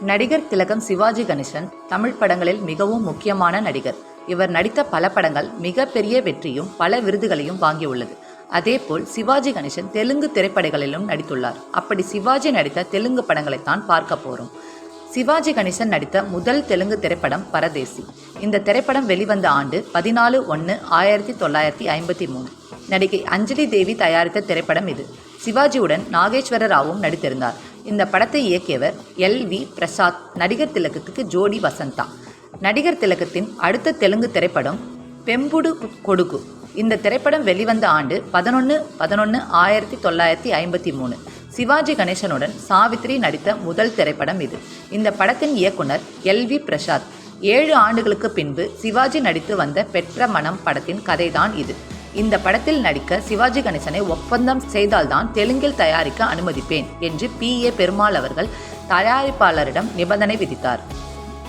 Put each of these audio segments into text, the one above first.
நடிகர் திலகம் சிவாஜி கணேசன் தமிழ் படங்களில் மிகவும் முக்கியமான நடிகர். இவர் நடித்த பல படங்கள் மிகப்பெரிய வெற்றியும் பல விருதுகளையும் வாங்கியுள்ளது. அதேபோல் சிவாஜி கணேசன் தெலுங்கு திரைப்படங்களிலும் நடித்துள்ளார். அப்படி சிவாஜி நடித்த தெலுங்கு படங்களைத்தான் பார்க்க போறோம். சிவாஜி கணேசன் நடித்த முதல் தெலுங்கு திரைப்படம் பரதேசி. இந்த திரைப்படம் வெளிவந்த ஆண்டு பதினாலு ஒன்று ஆயிரத்தி தொள்ளாயிரத்தி ஐம்பத்தி மூணு. நடிகை அஞ்சலி தேவி தயாரித்த திரைப்படம் இது. சிவாஜியுடன் நாகேஸ்வர ராவும் நடித்திருந்தார். இந்த படத்தை இயக்கியவர் எல். வி. பிரசாத். நடிகர் திலகத்துக்கு ஜோடி வசந்தா. நடிகர் திலகத்தின் அடுத்த தெலுங்கு திரைப்படம் பெம்புடு கொடுகு. இந்த திரைப்படம் வெளிவந்த ஆண்டு பதினொன்று பதினொன்று ஆயிரத்தி தொள்ளாயிரத்தி ஐம்பத்தி மூணு. சிவாஜி கணேசனுடன் சாவித்ரி நடித்த முதல் திரைப்படம் இது. இந்த படத்தின் இயக்குனர் எல். வி. பிரசாத். ஏழு ஆண்டுகளுக்கு பின்பு சிவாஜி நடித்து வந்த பெற்ற மனம் படத்தின் கதைதான் இது. இந்த படத்தில் நடிக்க சிவாஜி கணேசனை ஒப்பந்தம் செய்தால்தான் தெலுங்கில் தயாரிக்க அனுமதிப்பேன் என்று பி. ஏ. பெருமாள் அவர்கள் தயாரிப்பாளரிடம் நிபந்தனை விதித்தார்.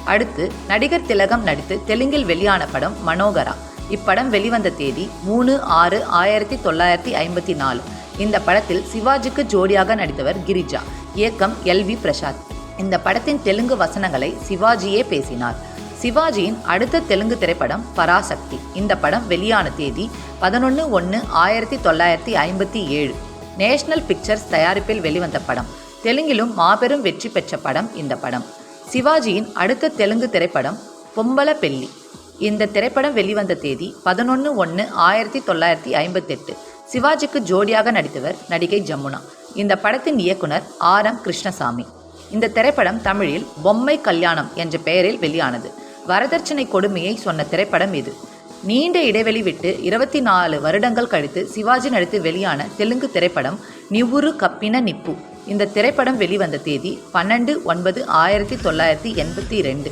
அடுத்து நடிகர் திலகம் நடித்து தெலுங்கில் வெளியான படம் மனோகரா. இப்படம் வெளிவந்த தேதி மூணு ஆறு ஆயிரத்தி தொள்ளாயிரத்தி ஐம்பத்தி நாலு. இந்த படத்தில் சிவாஜிக்கு ஜோடியாக நடித்தவர் கிரிஜா. இயக்கம் எல். வி. பிரசாத். இந்த படத்தின் தெலுங்கு வசனங்களை சிவாஜியே பேசினார். சிவாஜியின் அடுத்த தெலுங்கு திரைப்படம் பராசக்தி. இந்த படம் வெளியான தேதி பதினொன்று ஒன்று ஆயிரத்தி தொள்ளாயிரத்தி ஐம்பத்தி ஏழு. நேஷனல் பிக்சர்ஸ் தயாரிப்பில் வெளிவந்த படம். தெலுங்கிலும் மாபெரும் வெற்றி பெற்ற படம் இந்த படம். சிவாஜியின் அடுத்த தெலுங்கு திரைப்படம் பொம்பல பெல்லி இந்த திரைப்படம் வெளிவந்த தேதி பதினொன்று ஒன்று ஆயிரத்தி தொள்ளாயிரத்தி ஐம்பத்தெட்டு. சிவாஜிக்கு ஜோடியாக நடித்தவர் நடிகை ஜமுனா. இந்த படத்தின் இயக்குனர் ஆர் எம் கிருஷ்ணசாமி. இந்த திரைப்படம் தமிழில் பொம்மை கல்யாணம் என்ற பெயரில் வெளியானது. வரதட்சணை கொடுமையை சொன்ன திரைப்படம் இது. நீண்ட இடைவெளி விட்டு இருபத்தி நாலு வருடங்கள் கழித்து சிவாஜி நடித்து வெளியான தெலுங்கு திரைப்படம் நிவுரு கப்பின நிப்பு. இந்த திரைப்படம் வெளிவந்த தேதி பன்னெண்டு ஒன்பது ஆயிரத்தி தொள்ளாயிரத்தி எண்பத்தி ரெண்டு.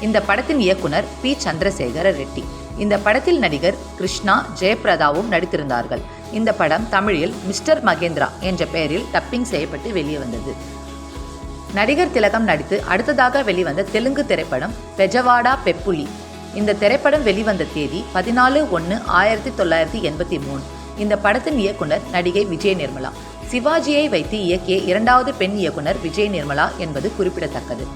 இந்த படத்தின் இயக்குனர் பி. சந்திரசேகர ரெட்டி. இந்த படத்தில் நடிகர் கிருஷ்ணா ஜெயபிரதாவும் நடித்திருந்தார்கள். இந்த படம் தமிழில் மிஸ்டர் மகேந்திரா என்ற பெயரில் டப்பிங் செய்யப்பட்டு வெளியே வந்தது. நடிகர் திலகம் நடித்து அடுத்ததாக வெளிவந்த தெலுங்கு திரைப்படம் பெஜவாடா பெப்புலி. இந்த திரைப்படம் வெளிவந்த தேதி பதினாலு ஒன்று ஆயிரத்தி தொள்ளாயிரத்தி எண்பத்தி மூணு. இந்த படத்தின் இயக்குனர் நடிகை விஜய் நிர்மலா. சிவாஜியை வைத்து இயக்கிய இரண்டாவது பெண் இயக்குனர் விஜய் நிர்மலா என்பது குறிப்பிடத்தக்கது.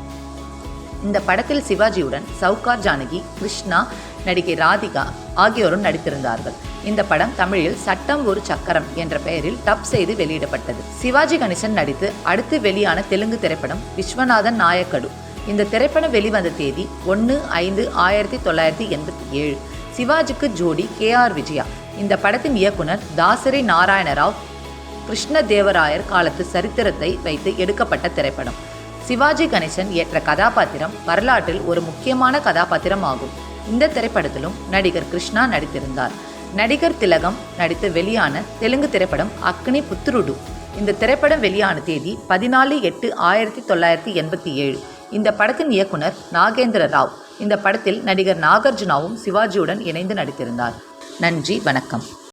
இந்த படத்தில் சிவாஜியுடன் சவுகார் ஜானகி கிருஷ்ணா நடிகை ராதிகா ஆகியோரும் நடித்திருந்தார்கள். இந்த படம் தமிழில் சட்டம் ஒரு சக்கரம் என்ற பெயரில் டப் செய்து வெளியிடப்பட்டது. சிவாஜி கணேசன் நடித்து அடுத்து வெளியான தெலுங்கு திரைப்படம் விஸ்வநாதன் நாயக்கடு. இந்த திரைப்படம் வெளிவந்த தேதி ஒன்று ஐந்து ஆயிரத்தி தொள்ளாயிரத்தி எண்பத்தி ஏழு. சிவாஜிக்கு ஜோடி கே ஆர் விஜயா. இந்த படத்தின் இயக்குனர் தாசரி நாராயணராவ் கிருஷ்ண தேவராயர் காலத்து சரித்திரத்தை வைத்து எடுக்கப்பட்ட திரைப்படம். சிவாஜி கணேசன் ஏற்ற கதாபாத்திரம் வரலாற்றில் ஒரு முக்கியமான கதாபாத்திரம் ஆகும் இந்த திரைப்படத்திலும் நடிகர் கிருஷ்ணா நடித்திருந்தார். நடிகர் திலகம் நடித்து வெளியான தெலுங்கு திரைப்படம் அக்னி புத்துருடு. இந்த திரைப்படம் வெளியான தேதி பதினாலு எட்டு ஆயிரத்தி தொள்ளாயிரத்தி எண்பத்தி ஏழு. இந்த படத்தின் இயக்குனர் நாகேந்திர ராவ். இந்த படத்தில் நடிகர் நாகார்ஜுனாவும் சிவாஜியுடன் இணைந்து நடித்திருந்தார். நன்றி வணக்கம்.